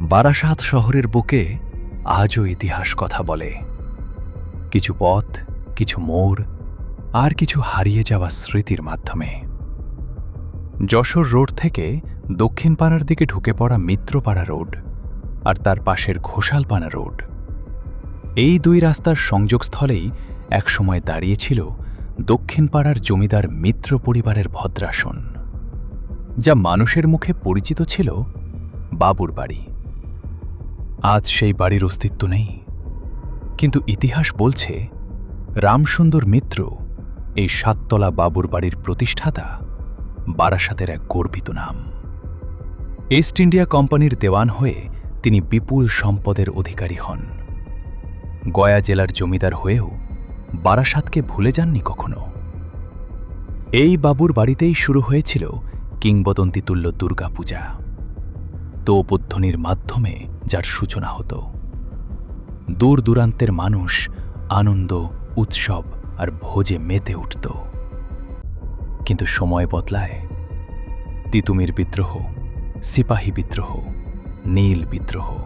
বারাসাত শহরের বুকে আজও ইতিহাস কথা বলে। কিছু পথ, কিছু মোড়, আর কিছু হারিয়ে যাওয়া স্মৃতির মাধ্যমে। যশোর রোড থেকে দক্ষিণ পাড়ার দিকে ঢুকে পড়া মিত্রপাড়া রোড আর তার পাশের ঘোষালপানা রোড। এই দুই রাস্তার সংযোগস্থলেই একসময় দাঁড়িয়েছিল দক্ষিণ পাড়ার জমিদার মিত্র পরিবারের ভদ্রাসন। যা মানুষের মুখে পরিচিত ছিল বাবুর বাড়ি। আজ সেই বাড়ির অস্তিত্ব নেই। কিন্তু ইতিহাস বলছে, রামসুন্দর মিত্র এই সাততলা বাবুর বাড়ির প্রতিষ্ঠাতা বারাসাতের এক গর্বিত নাম। ইস্ট ইন্ডিয়া কোম্পানির দেওয়ান হয়ে তিনি বিপুল সম্পদের অধিকারী হন। গয়া জেলার জমিদার হয়েও বারাসাতকে ভুলে যাননি কখনো। এই বাবুর বাড়িতেই শুরু হয়েছিল কিংবদন্তিতুল্য দুর্গাপূজা। তোপধ্বনির মাধ্যমে যার সূচনা হতো। দূর দূরান্তের মানুষ আনন্দ, উৎসব আর ভোজে মেতে উঠত। কিন্তু সময় বদলায়। তিতুমির বিদ্রোহ, সিপাহী বিদ্রোহ, নীল বিদ্রোহ।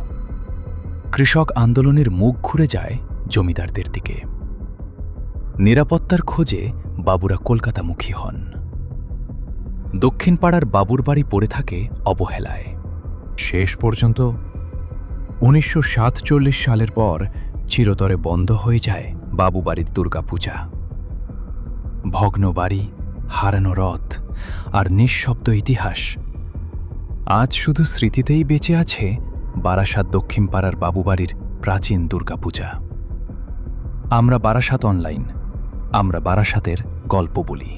কৃষক আন্দোলনের মুখ ঘুরে যায় জমিদারদের দিকে। নিরাপত্তার খোঁজে বাবুরা কলকাতামুখী হন। দক্ষিণ পাড়ার বাবুর বাড়ি পড়ে থাকে অবহেলায়। শেষ পর্যন্ত উনিশশো সাতচল্লিশ সালের পর চিরতরে বন্ধ হয়ে যায় বাবু বাড়ির দুর্গাপূজা। ভগ্ন বাড়ি, হারানো রথ আর নিঃশব্দ ইতিহাস। আজ শুধু স্মৃতিতেই বেঁচে আছে বারাসাত দক্ষিণ পাড়ার বাবুবাড়ির প্রাচীন দুর্গাপূজা। আমরা বারাসাত অনলাইন, আমরা বারাসাতের গল্প বলি।